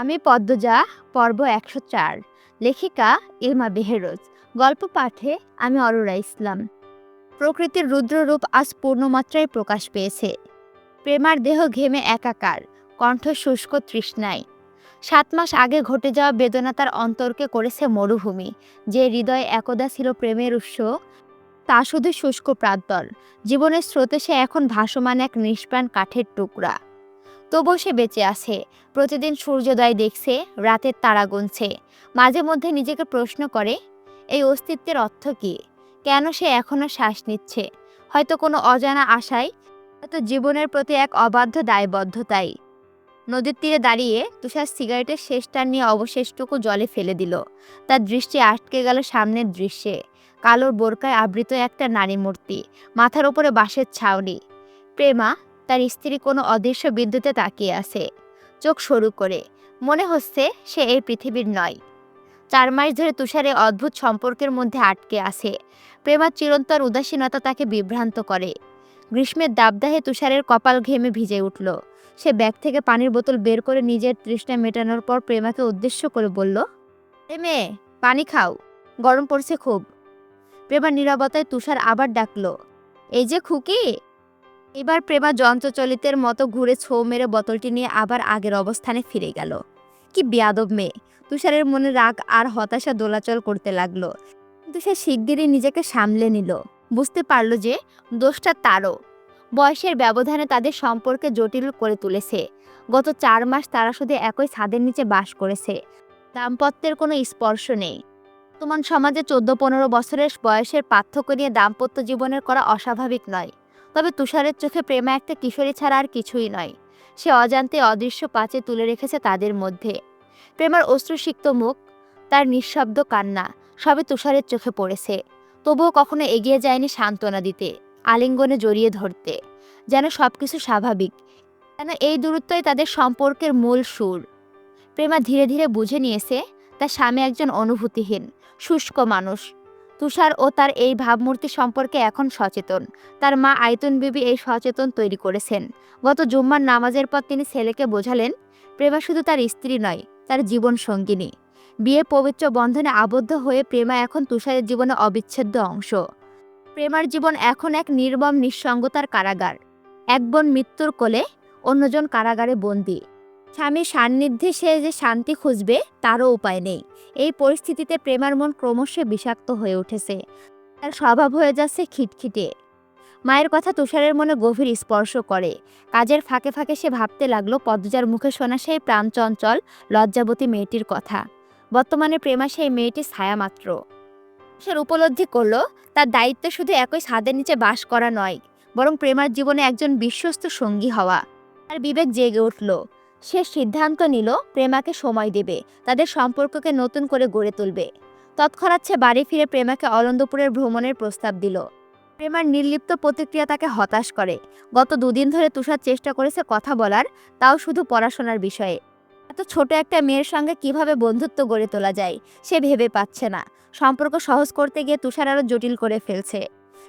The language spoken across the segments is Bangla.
আমি পদ্মজা, পর্ব একশো চার, লেখিকা ইলমা বেহেরোজ, গল্প পাঠে আমি অরোরা ইসলাম। প্রকৃতির রুদ্ররূপ আজ পূর্ণমাত্রায় প্রকাশ পেয়েছে। প্রেমার দেহ ঘেমে একাকার, কণ্ঠ শুষ্ক তৃষ্ণায়। সাত মাস আগে ঘটে যাওয়া বেদনা তার অন্তরকে করেছে মরুভূমি, যে হৃদয় একদা ছিল প্রেমের উৎস, তা শুধু শুষ্ক প্রান্তর। জীবনের স্রোতে সে এখন ভাসমান এক নিষ্প্রাণ কাঠের টুকরা। তবুও সে বেঁচে আছে। প্রতিদিন সূর্যোদয় দেখছে, রাতের তারা গুনছে। মাঝে মধ্যে নিজেকে প্রশ্ন করে, এই অস্তিত্বের অর্থ কী? কেন সে এখনও শ্বাস নিচ্ছে? হয়তো কোনো অজানা আশায়, হয়তো জীবনের প্রতি এক অবাধ্য দায়বদ্ধতাই নদীর তীরে দাঁড়িয়ে তুষার সিগারেটের শেষ টান নিয়ে অবশেষটুকু জলে ফেলে দিল। তার দৃষ্টি আটকে গেল সামনের দৃশ্যে। কালোর বোরকায় আবৃত একটা নারী মূর্তি মাথার ওপরে বাঁশের ছাউনি। প্রেমা তার স্ত্রী কোনো অদৃশ্য বিদ্যুতে তাকিয়ে আছে। চোখ সরু করে। মনে হচ্ছে সে এই পৃথিবীর নয়। চার মাস ধরে তুষারে অদ্ভুত সম্পর্কের মধ্যে আটকে আছে। প্রেমার চিরন্তর উদাসীনতা তাকে বিভ্রান্ত করে। গ্রীষ্মের দাবদাহে তুষারের কপাল ঘেমে ভিজে উঠল। সে ব্যাগ থেকে পানির বোতল বের করে নিজের তৃষ্ণা মেটানোর পর প্রেমাকে উদ্দেশ্য করে বলল মেয়ে, পানি খাও। গরম পড়ছে খুব। প্রেমার নীরবতায় তুষার আবার ডাকল, এই যে খুকি এবার প্রেমা যন্ত্রচলিতের মতো ঘুরে ছৌ মেরে বোতলটি নিয়ে আবার আগের অবস্থানে ফিরে গেল। কি বেয়াদব মেয়ে। তুষারের মনে রাগ আর হতাশা দোলাচল করতে লাগল। কিন্তু সে শিগগিরই নিজেকে সামলে নিল। বুঝতে পারল যে দোষটা তারও। বয়সের ব্যবধানে তাদের সম্পর্কে জটিল করে তুলেছে। গত চার মাস তারা শুধু একই ছাদের নিচে বাস করেছে। দাম্পত্যের কোনো স্পর্শ নেই। বর্তমান সমাজে চোদ্দ পনেরো বছরের বয়সের পার্থক্য নিয়ে দাম্পত্য জীবনের করা অস্বাভাবিক নয়। তবে তুষারের চোখে প্রেমা একটা কিশোরী ছাড়া আর কিছুই নয়। সে অজান্তে অদৃশ্য পাচে তুলে রেখেছে তাদের মধ্যে। প্রেমার অশ্রুসিক্ত মুখ, তার নিঃশব্দ কান্না সবে তুষারের চোখে পড়েছে। তবুও কখনো এগিয়ে যায়নি সান্ত্বনা দিতে, আলিঙ্গনে জড়িয়ে ধরতে। যেন সবকিছু স্বাভাবিক। যেন এই দূরত্বই তাদের সম্পর্কের মূল সুর। প্রেমা ধীরে ধীরে বুঝে নিয়েছে, তার স্বামী একজন অনুভূতিহীন, শুষ্ক মানুষ। তুষার ও তার এই ভাবমূর্তি সম্পর্কে এখন সচেতন। তার মা আয়তন বিবি এই সচেতন তৈরি করেছেন। গত জুম্মার নামাজের পর তিনি ছেলেকে বোঝালেন, প্রেমা শুধু তার স্ত্রী নয়, তার জীবন সঙ্গিনী। বিয়ে পবিত্র বন্ধনে আবদ্ধ হয়ে প্রেমা এখন তুষারের জীবনে অবিচ্ছেদ্য অংশ। প্রেমার জীবন এখন এক নির্মম নিঃসঙ্গতার কারাগার। এক বোন মৃত্যুর কোলে, অন্যজন কারাগারে বন্দী। স্বামীর সান্নিধ্যে সে যে শান্তি খুঁজবে, তারও উপায় নেই। এই পরিস্থিতিতে প্রেমার মন ক্রমশ বিষাক্ত হয়ে উঠেছে। তার স্বভাব হয়ে যাচ্ছে খিটখিটে। মায়ের কথা তুষারের মনে গভীর স্পর্শ করে। কাজের ফাঁকে ফাঁকে সে ভাবতে লাগল, পদ্মজার মুখে শোনা সেই প্রাণচঞ্চল, লজ্জাবতী মেয়েটির কথা। বর্তমানে প্রেমা সেই মেয়েটি ছায়া মাত্র সে উপলব্ধি করল, তার দায়িত্ব শুধু একই ছাদের নিচে বাস করা নয়, বরং প্রেমার জীবনে একজন বিশ্বস্ত সঙ্গী হওয়া। তার বিবেক জেগে উঠল। সে সিদ্ধান্ত নিল প্রেমাকে সময় দেবে, তাদের সম্পর্ককে নতুন করে গড়ে তুলবে। তৎক্ষণাৎ সে বাড়ি ফিরে প্রেমাকে অলন্দপুরের ভ্রমণের প্রস্তাব দিল। প্রেমার নির্লিপ্ত প্রতিক্রিয়া তাকে হতাশ করে। গত দুদিন ধরে তুষার চেষ্টা করেছে কথা বলার, তাও শুধু পড়াশোনার বিষয়ে। এত ছোট একটা মেয়ের সঙ্গে কীভাবে বন্ধুত্ব গড়ে তোলা যায়, সে ভেবে পাচ্ছে না। সম্পর্ক সহজ করতে গিয়ে তুষার আরও জটিল করে ফেলছে।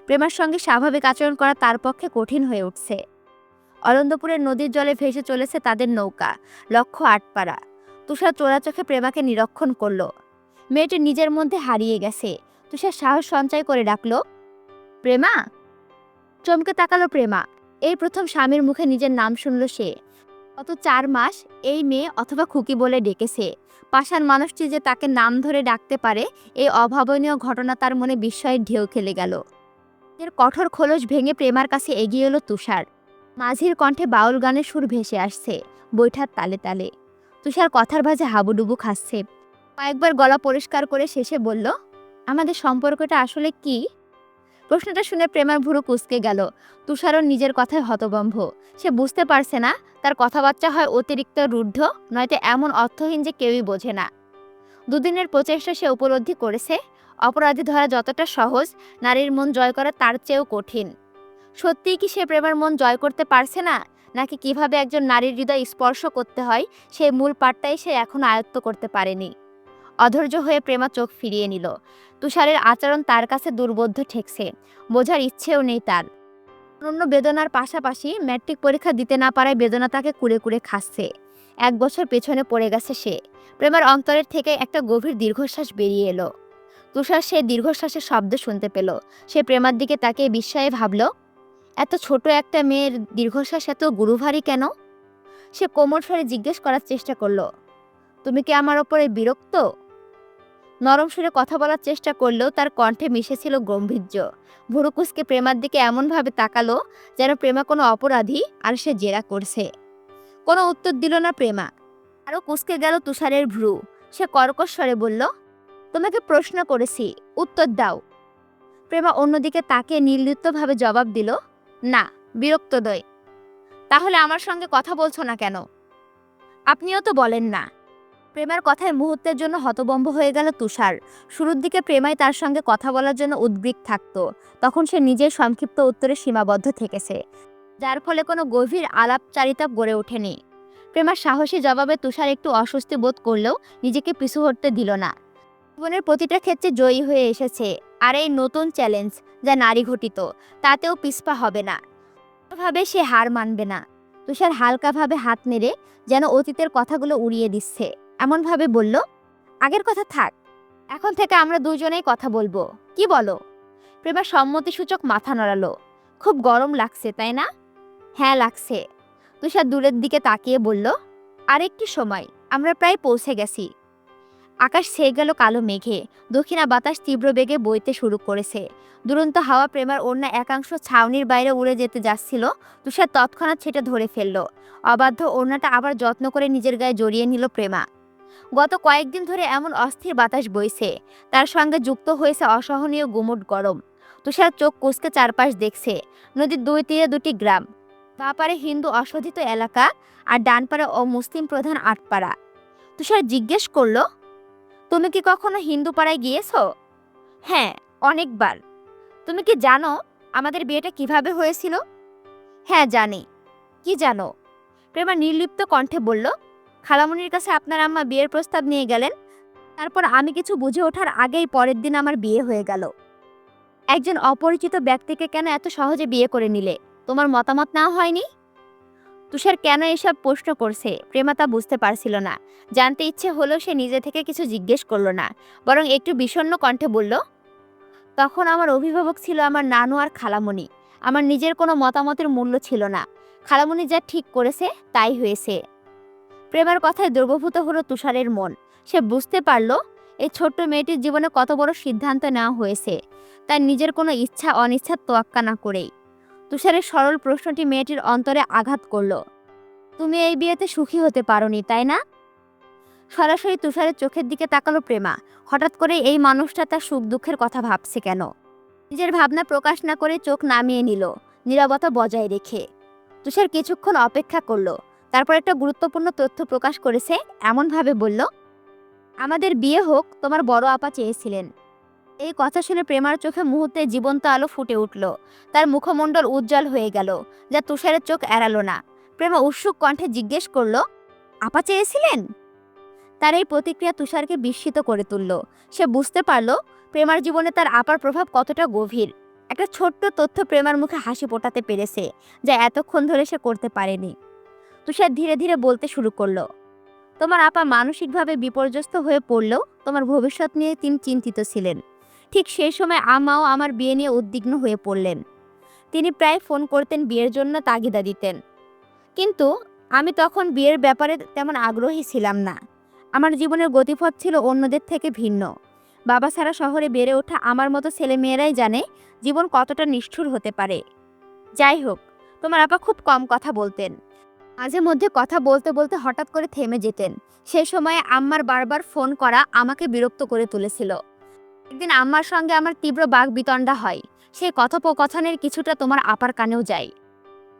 প্রেমার সঙ্গে স্বাভাবিক আচরণ করা তার পক্ষে কঠিন হয়ে উঠছে। অনন্দপুরের নদীর জলে ভেসে চলেছে তাদের নৌকা, লক্ষ্য আটপাড়া। তুষার চোরা চোখে প্রেমাকে নিরীক্ষণ করল। মেয়েটি নিজের মধ্যে হারিয়ে গেছে। তুষার সাহস সঞ্চয় করে ডাকলো, প্রেমা! চমকে তাকালো প্রেমা। এই প্রথম স্বামীর মুখে নিজের নাম শুনল সে। গত চার মাস এই মেয়ে অথবা খুকি বলে ডেকেছে। পাষাণ মানুষটি যে তাকে নাম ধরে ডাকতে পারে, এই অভাবনীয় ঘটনা তার মনে বিস্ময়ের ঢেউ খেলে গেল। এর কঠোর খোলস ভেঙে প্রেমার কাছে এগিয়ে এলো তুষার। মাঝির কণ্ঠে বাউল গানের সুর ভেসে আসছে, বৈঠার তালে তালে। তুষার কথার ভাজে হাবুডুবু খাচ্ছে। কয়েকবার গলা পরিষ্কার করে শেষে বলল, আমাদের সম্পর্কটা আসলে কি? প্রশ্নটা শুনে প্রেমার ভুরু কুচকে গেল। তুষারও নিজের কথায় হতবম্ভ সে বুঝতে পারছে না, তার কথাবার্তা হয় অতিরিক্ত রুদ্ধ, নয়তো এমন অর্থহীন যে কেউই বোঝে না। দুদিনের প্রচেষ্টা সে উপলব্ধি করেছে। অপরাধী ধরা যতটা সহজ, নারীর মন জয় করা তার চেয়েও কঠিন। সত্যিই কি সে প্রেমের মন জয় করতে পারছে না? নাকি কীভাবে একজন নারীর হৃদয় স্পর্শ করতে হয় সেই মূল পাঠটাই সে এখন আয়ত্ত করতে পারেনি। অধৈর্য হয়ে প্রেমা চোখ ফিরিয়ে নিল। তুষারের আচরণ তার কাছে দুর্বোধ্য ঠেকছে। বোঝার ইচ্ছেও নেই তার। অন্য বেদনার পাশাপাশি ম্যাট্রিক পরীক্ষা দিতে না পারায় বেদনা তাকে কুড়ে কুড়ে খাচ্ছে। এক বছর পেছনে পড়ে গেছে সে। প্রেমার অন্তরের থেকে একটা গভীর দীর্ঘশ্বাস বেরিয়ে এলো। তুষার সে দীর্ঘশ্বাসের শব্দ শুনতে পেল। সে প্রেমার দিকে তাকে বিস্ময়ে ভাবল এত ছোট একটা মেয়ের দীর্ঘশ্বাস এত গুরুভারী কেন? সে কোমর স্বরে জিজ্ঞেস করার চেষ্টা করল, তুমি কি আমার ওপরে বিরক্ত? নরম সুরে কথা বলার চেষ্টা করলেও তার কণ্ঠে মিশেছিল গম্ভীর্য। ভুরুকুসকে প্রেমার দিকে এমনভাবে তাকালো যেন প্রেমা কোনো অপরাধী আর সে জেরা করছে। কোনো উত্তর দিল না প্রেমা। আরও কুসকে গেল তুষারের ভ্রু। সে কর্কশ স্বরে বলল, তোমাকে প্রশ্ন করেছি, উত্তর দাও। প্রেমা অন্যদিকে তাকে নির্লিপ্তভাবে জবাব দিল না, বিরক্ত দয় তাহলে আমার সঙ্গে কথা বলছো না কেন? আপনিও তো বলেন না। প্রেমার কথায় মুহূর্তের জন্য হতবম্ব হয়ে গেল তুষার। শুরুর দিকে প্রেমাই তার সঙ্গে কথা বলার জন্য উদ্গ্রীক থাকতো। তখন সে নিজের সংক্ষিপ্ত উত্তরে সীমাবদ্ধ থেকেছে। যার ফলে কোনো গভীর আলাপচারিতা গড়ে ওঠেনি। প্রেমার সাহসী জবাবে তুষার একটু অস্বস্তি বোধ করলেও নিজেকে পিছু হটতে দিল না। জীবনের প্রতিটা ক্ষেত্রে জয়ী হয়ে এসেছে। আর এই নতুন চ্যালেঞ্জ যা নারী ঘটিত, তাতেও পিছপা হবে না। ভাবে সে হার মানবে না। তুষার হালকাভাবে হাত নেড়ে যেন অতীতের কথাগুলো উড়িয়ে দিচ্ছে। এমনভাবে বলল, আগের কথা থাক, এখন থেকে আমরা দুজনেই কথা বলব। কি বলো? প্রেমা সম্মতিসূচক মাথা নড়ালো। খুব গরম লাগছে, তাই না? হ্যাঁ লাগছে। তুষার দূরের দিকে তাকিয়ে বলল, আরেকটি সময়, আমরা প্রায় পৌঁছে গেছি। আকাশ ছেয়ে গেল কালো মেঘে। দক্ষিণা বাতাস তীব্র বেগে বইতে শুরু করেছে। দুরন্ত হাওয়া প্রেমার অন্য একাংশ ছাউনির বাইরে উড়ে যেতে যাচ্ছিল। তুষার তৎক্ষণাৎ সেটা ধরে ফেলল। অবাধ্য ওড়নাটা আবার যত্ন করে নিজের গায়ে জড়িয়ে নিল প্রেমা। গত কয়েকদিন ধরে এমন অস্থির বাতাস বইছে। তার সঙ্গে যুক্ত হয়েছে অসহনীয় গুমট গরম। তুষার চোখ কুচকে চারপাশ দেখছে। নদীর দুই তীরে দুটি গ্রাম। বাপারে হিন্দু অশোধিত এলাকা আর ডানপাড়া ও মুসলিম প্রধান আটপাড়া। তুষার জিজ্ঞেস করল তুমি কি কখনো হিন্দু পাড়ায় গিয়েছো? হ্যাঁ অনেকবার। তুমি কি জানো আমাদের বিয়েটা কীভাবে হয়েছিল? হ্যাঁ জানি। কি জানো? প্রেমা নির্লিপ্ত কণ্ঠে বলল, খালামণির কাছে আপনার আম্মা বিয়ের প্রস্তাব নিয়ে গেলেন। তারপর আমি কিছু বুঝে ওঠার আগেই পরের দিন আমার বিয়ে হয়ে গেল। একজন অপরিচিত ব্যক্তিকে কেন এত সহজে বিয়ে করে নিলে? তোমার মতামত না হয়নি? তুষার কেন এসব প্রশ্ন করছে? প্রেমা তা বুঝতে পারছিল না। জানতে ইচ্ছে হলেও সে নিজে থেকে কিছু জিজ্ঞেস করল না, বরং একটু বিষণ্ণ কণ্ঠে বলল, তখন আমার অভিভাবক ছিল আমার নানু আর খালামণি। আমার নিজের কোনো মতামতের মূল্য ছিল না। খালামণি যা ঠিক করেছে, তাই হয়েছে। প্রেমার কথায় দ্রবভূত হলো তুষারের মন। সে বুঝতে পারল এই ছোট্ট মেয়েটির জীবনে কত বড় সিদ্ধান্ত নেওয়া হয়েছে। তার নিজের কোনো ইচ্ছা অনিচ্ছার তোয়াক্কা না করেই। তুষারের সরল প্রশ্নটি মেয়েটির অন্তরে আঘাত করল। তুমি এই বিয়েতে সুখী হতে পারোনি, তাই না? সরাসরি তুষারের চোখের দিকে তাকালো প্রেমা। হঠাৎ করে এই মানুষটা তার সুখ দুঃখের কথা ভাবছে কেন? নিজের ভাবনা প্রকাশ না করে চোখ নামিয়ে নিল, নীরবতা বজায় রেখে। তুষার কিছুক্ষণ অপেক্ষা করল, তারপর একটা গুরুত্বপূর্ণ তথ্য প্রকাশ করেছে, এমনভাবে বলল, আমাদের বিয়ে হোক, তোমার বড় আপা চেয়েছিলেন। এই কথা শুনে প্রেমার চোখে মুহূর্তে জীবন্ত আলো ফুটে উঠল। তার মুখমণ্ডল উজ্জ্বল হয়ে গেল, যা তুষারের চোখ এড়ালো না। প্রেমা উৎসুক কণ্ঠে জিজ্ঞেস করল, আপা চেয়েছিলেন? তার এই প্রতিক্রিয়া তুষারকে বিস্মিত করে তুলল। সে বুঝতে পারল, প্রেমার জীবনে তার আপার প্রভাব কতটা গভীর। একটা ছোট্ট তথ্য প্রেমার মুখে হাসি ফোটাতে পেরেছে, যা এতক্ষণ ধরে সে করতে পারেনি। তুষার ধীরে ধীরে বলতে শুরু করল, তোমার আপা মানসিকভাবে বিপর্যস্ত হয়ে পড়লেও তোমার ভবিষ্যৎ নিয়ে তিনি চিন্তিত ছিলেন। ঠিক সেই সময় আমাও আমার বিয়ে নিয়ে উদ্বিগ্ন হয়ে পড়লেন। তিনি প্রায় ফোন করতেন বিয়ের জন্য তাগিদা দিতেন। কিন্তু আমি তখন বিয়ের ব্যাপারে তেমন আগ্রহী ছিলাম না। আমার জীবনের গতিপথ ছিল অন্যদের থেকে ভিন্ন। বাবা ছাড়া শহরে বেড়ে ওঠা আমার মতো ছেলেমেয়েরাই জানে জীবন কতটা নিষ্ঠুর হতে পারে। যাই হোক, তোমার আপা খুব কম কথা বলতেন। মাঝে মধ্যে কথা বলতে বলতে হঠাৎ করে থেমে যেতেন। সেই সময়ে আম্মার বারবার ফোন করা আমাকে বিরক্ত করে তুলেছিল। একদিন আম্মার সঙ্গে আমার তীব্র বাঘ বিতণ্ডা হয়। সেই কথোপকথনের কিছুটা তোমার আপার কানেও যায়।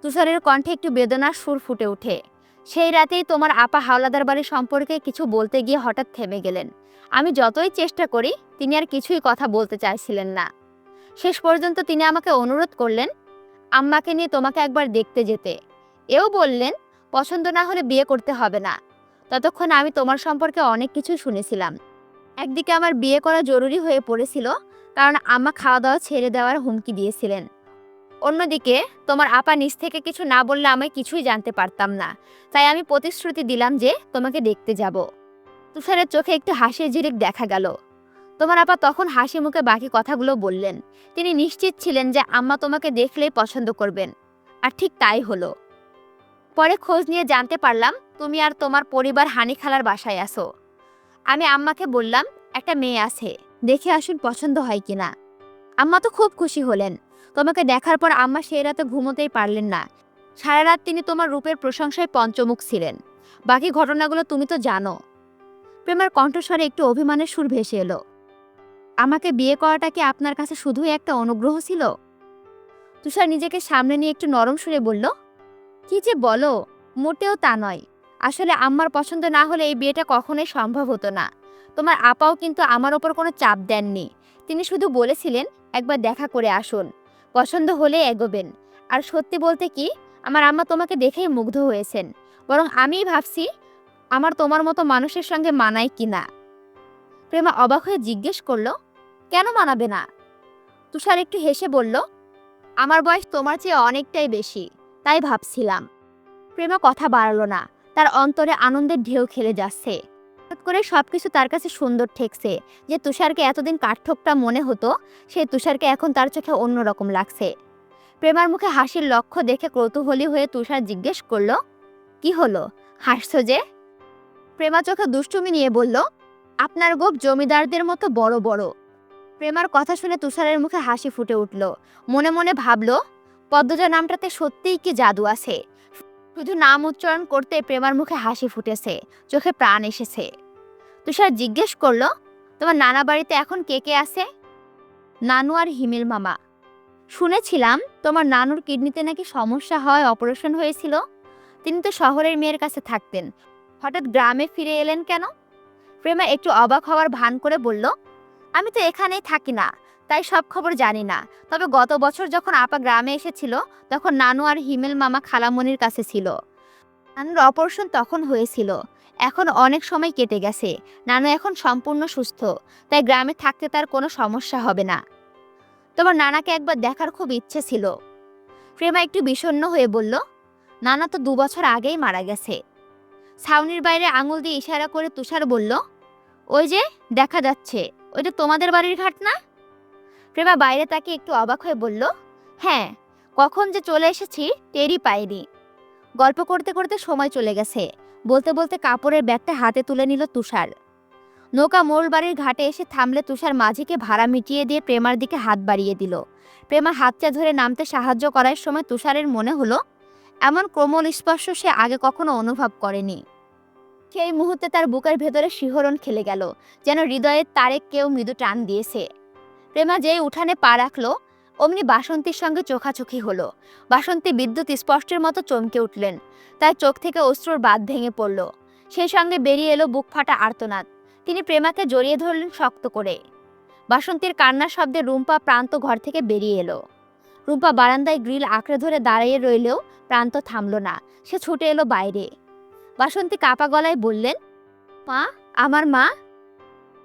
তুষারের কণ্ঠে একটু বেদনার সুর ফুটে ওঠে। সেই রাতেই তোমার আপা হাওলাদার বাড়ি সম্পর্কে কিছু বলতে গিয়ে হঠাৎ থেমে গেলেন। আমি যতই চেষ্টা করি, তিনি আর কিছুই কথা বলতে চাইছিলেন না। শেষ পর্যন্ত তিনি আমাকে অনুরোধ করলেন, আম্মাকে নিয়ে তোমাকে একবার দেখতে যেতে। এও বললেন, পছন্দ না হলে বিয়ে করতে হবে না। ততক্ষণ আমি তোমার সম্পর্কে অনেক কিছু শুনেছিলাম। একদিকে আমার বিয়ে করা জরুরি হয়ে পড়েছিল, কারণ আম্মা খাওয়া দাওয়া ছেড়ে দেওয়ার হুমকি দিয়েছিলেন। অন্যদিকে, তোমার আপা নিজ থেকে কিছু না বললে আমি কিছুই জানতে পারতাম না। তাই আমি প্রতিশ্রুতি দিলাম যে, তোমাকে দেখতে যাব। তুষারের চোখে একটু হাসির ঝিরিক দেখা গেল। তোমার আপা তখন হাসি মুখে বাকি কথাগুলো বললেন। তিনি নিশ্চিত ছিলেন যে আম্মা তোমাকে দেখলেই পছন্দ করবেন। আর ঠিক তাই হলো। পরে খোঁজ নিয়ে জানতে পারলাম, তুমি আর তোমার পরিবার হানি খালার বাসায় আসো আমি আম্মাকে বললাম, একটা মেয়ে আছে, দেখে আসুন পছন্দ হয় কিনা। আম্মা তো খুব খুশি হলেন। তোমাকে দেখার পর আম্মা সেই রাতে ঘুমোতেই পারলেন না। সারা রাত তিনি তোমার রূপের প্রশংসায় পঞ্চমুখ ছিলেন। বাকি ঘটনাগুলো তুমি তো জানো। প্রেমার কণ্ঠস্বরে একটু অভিমানের সুর ভেসে এলো। আমাকে বিয়ে করাটা কি আপনার কাছে শুধুই একটা অনুগ্রহ ছিল? তুষার নিজেকে সামনে নিয়ে একটু নরম সুরে বলল, কি যে বলো, মোটেও তা নয়। আসলে আম্মার পছন্দ না হলে এই বিয়েটা কখনোই সম্ভব হতো না। তোমার আপাও কিন্তু আমার ওপর কোনো চাপ দেননি। তিনি শুধু বলেছিলেন, একবার দেখা করে আসুন। পছন্দ হলে এগোবেন। আর সত্যি বলতে কি, আমার আম্মা তোমাকে দেখেই মুগ্ধ হয়েছেন। বরং আমিই ভাবছি, আমার তোমার মতো মানুষের সঙ্গে মানায় কি না প্রেমা অবাক হয়ে জিজ্ঞেস করল, কেন মানাবে না? তুষার একটু হেসে বলল, আমার বয়স তোমার চেয়ে অনেকটাই বেশি, তাই ভাবছিলাম। প্রেমা কথা বাড়ালো না। তার অন্তরে আনন্দের ঢেউ খেলে যাচ্ছে। হঠাৎ করে সবকিছু তার কাছে সুন্দর ঠেকছে। যে তুষারকে এতদিন কাঠঠোকটা মনে হতো, সেই তুষারকে এখন তার চোখে অন্যরকম লাগছে। প্রেমার মুখে হাসির লক্ষ্য দেখে কৌতূহলী হয়ে তুষার জিজ্ঞেস করল, কি হলো? হাসছো যে? প্রেমা চোখে দুষ্টুমি নিয়ে বলল, আপনার গোপ জমিদারদের মতো বড় বড়। প্রেমার কথা শুনে তুষারের মুখে হাসি ফুটে উঠল। মনে মনে ভাবল, পদ্মজা নামটাতে সত্যিই কি জাদু আছে? শুধু নাম উচ্চারণ করতে প্রেমার মুখে হাসি ফুটেছে, চোখে প্রাণ এসেছে। তুষার জিজ্ঞেস করল, তোমার নানা বাড়িতে এখন কে কে আছে? নানু আর হিমেল মামা, শুনেছিলাম তোমার নানুর কিডনিতে নাকি সমস্যা হয়, অপারেশন হয়েছিল। তিনি তো শহরের মেয়ের কাছে থাকতেন। হঠাৎ গ্রামে ফিরে এলেন কেন? প্রেমা একটু অবাক হওয়ার ভান করে বলল, আমি তো এখানেই থাকি না। তাই সব খবর জানি না। তবে গত বছর যখন আপা গ্রামে এসেছিল, তখন নানু আর হিমেল মামা খালামনির কাছে ছিল। নানুর অপারেশন তখন হয়েছিল। এখন অনেক সময় কেটে গেছে। নানু এখন সম্পূর্ণ সুস্থ। তাই গ্রামে থাকতে তার কোনো সমস্যা হবে না। তোমার নানাকে একবার দেখার খুব ইচ্ছে ছিল। প্রেমা একটু বিষণ্ণ হয়ে বলল, নানা তো দু বছর আগেই মারা গেছে। ছাউনির বাইরে আঙুল দিয়ে ইশারা করে তুষার বলল, ওই যে, দেখা যাচ্ছে। ওইটা তোমাদের বাড়ির ঘাট না? প্রেমা বাইরে তাকে একটু অবাক হয়ে বলল হ্যাঁ কখন যে চলে এসেছি টেরই পাইনি। গল্প করতে করতে সময় চলে গেছে। বলতে বলতে কাপড়ের ব্যাগটা হাতে তুলে নিল তুষার। নৌকা মোড় বাড়ির ঘাটে এসে থামলে তুষার মাঝিকে ভাড়া মিটিয়ে দিয়ে প্রেমার দিকে হাত বাড়িয়ে দিল। প্রেমা হাতটা ধরে নামতে সাহায্য করার সময় তুষারের মনে হলো, এমন কোমল স্পর্শ সে আগে কখনো অনুভব করেনি। সেই মুহূর্তে তার বুকের ভেতরে শিহরণ খেলে গেল, যেন হৃদয়ের তারে কেউ মৃদু টান দিয়েছে। প্রেমা যেই উঠানে পা রাখল, অমনি বাসন্তীর সঙ্গে চোখাচোখি হলো। বাসন্তী বিদ্যুৎ স্পষ্টের মতো চমকে উঠলেন। তার চোখ থেকে অশ্রুর বাদ ভেঙে পড়ল। সেই সঙ্গে বেরিয়ে এলো বুক ফাটা আর্তনাদ। তিনি প্রেমাকে জড়িয়ে ধরলেন শক্ত করে। বাসন্তীর কান্নার শব্দে রুম্পা প্রান্ত ঘর থেকে বেরিয়ে এলো। রুম্পা বারান্দায় গ্রিল আঁকড়ে ধরে দাঁড়িয়ে রইলেও প্রান্ত থামল না। সে ছুটে এলো বাইরে। বাসন্তী কাপা গলায় বললেন, মা, আমার মা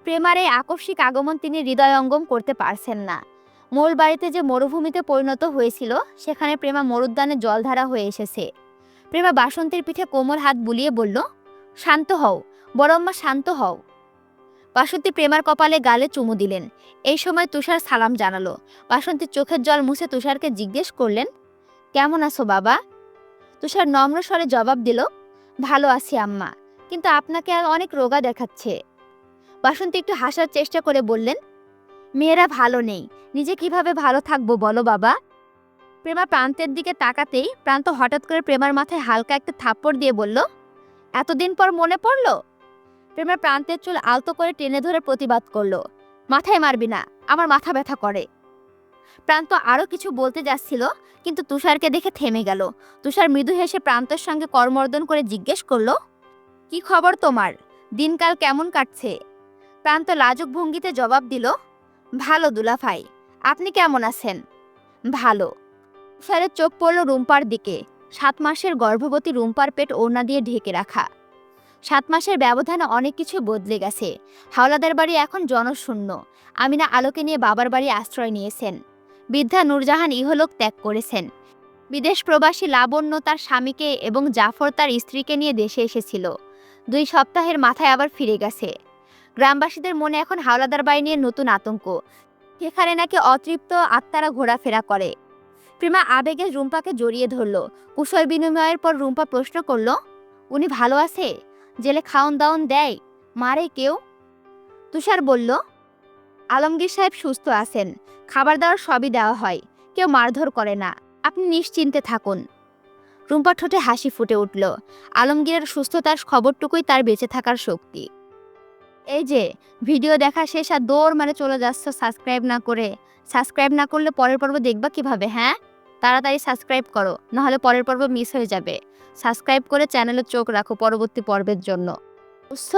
প্রেমার এই আকস্মিক আগমন তিনি হৃদয়ঙ্গম করতে পারছেন না। মোল বাড়িতে যে মরুভূমিতে পরিণত হয়েছিল, সেখানে প্রেমা মরুদ্যানে জলধারা হয়ে এসেছে। প্রেমা বাসন্তীর পিঠে কোমল হাত বুলিয়ে বলল, শান্ত হও বড়ম্মা শান্ত হও। বাসন্তী প্রেমার কপালে গালে চুমু দিলেন। এই সময় তুষার সালাম জানালো। বাসন্তীর চোখের জল মুছে তুষারকে জিজ্ঞেস করলেন, কেমন আছো বাবা? তুষার নম্র স্বরে জবাব দিল, ভালো আছি আম্মা, কিন্তু আপনাকে আর অনেক রোগা দেখাচ্ছে। বাসন্তী একটু হাসার চেষ্টা করে বললেন, মেয়েরা ভালো নেই, নিজে কীভাবে ভালো থাকব বলো বাবা? প্রেমা প্রান্তের দিকে তাকাতেই প্রান্ত হঠাৎ করে প্রেমার মাথায় হালকা একটা থাপ্পড় দিয়ে বলল, এতদিন পর মনে পড়ল? প্রেমার প্রান্তের চুল আলতো করে টেনে ধরে প্রতিবাদ করল, মাথায় মারবি না, আমার মাথা ব্যথা করে। প্রান্ত আরও কিছু বলতে যাচ্ছিল, কিন্তু তুষারকে দেখে থেমে গেল। তুষার মৃদু হেসে প্রান্তের সঙ্গে করমর্দন করে জিজ্ঞেস করল, কি খবর তোমার? দিনকাল কেমন কাটছে? প্রান্ত লাজুক ভঙ্গিতে জবাব দিল, ভালো, দুলাভাই। আপনি কেমন আছেন? ভালো। তুষারের চোখ পড়ল রুম্পার দিকে। সাত মাসের গর্ভবতী রুম্পার পেট ওড়না দিয়ে ঢেকে রাখা। সাত মাসের ব্যবধানে অনেক কিছু বদলে গেছে। হাওলাদার বাড়ি এখন জনশূন্য। আমিনা আলোকে নিয়ে বাবার বাড়ি আশ্রয় নিয়েছেন। বৃদ্ধা নূরজাহান ইহলোক ত্যাগ করেছেন। বিদেশ প্রবাসী লাবণ্য তার স্বামীকে এবং জাফর তার স্ত্রীকে নিয়ে দেশে এসেছিল। দুই সপ্তাহের মাথায় আবার ফিরে গেছে। গ্রামবাসীদের মনে এখন হাওলাদার বাড়ি নিয়ে নতুন আতঙ্ক। সেখানে নাকি অতৃপ্ত আত্মারা ঘোরাফেরা করে। প্রেমা আবেগে রুম্পাকে জড়িয়ে ধরল। কুশল বিনিময়ের পর রুম্পা প্রশ্ন করল, উনি ভালো আছে? জেলে খাওন দাওন দেয়? মারে কেউ? তুষার বলল, আলমগীর সাহেব সুস্থ আছেন। খাবার দাবার সবই দেওয়া হয়। কেউ মারধর করে না। আপনি নিশ্চিন্তে থাকুন। রুম্পা ঠোঁটে হাসি ফুটে উঠল। আলমগীরের সুস্থতার খবরটুকুই তার বেঁচে থাকার শক্তি। এই যে, ভিডিও দেখা শেষ আর দৌড় মারে চলে যাচ্ছ সাবস্ক্রাইব না করে। সাবস্ক্রাইব না করলে পরের পর্ব দেখবা কীভাবে হ্যাঁ? তাড়াতাড়ি সাবস্ক্রাইব করো, নাহলে পরের পর্ব মিস হয়ে যাবে। সাবস্ক্রাইব করে চ্যানেলে চোখ রাখো পরবর্তী পর্বের জন্য। বুঝছ?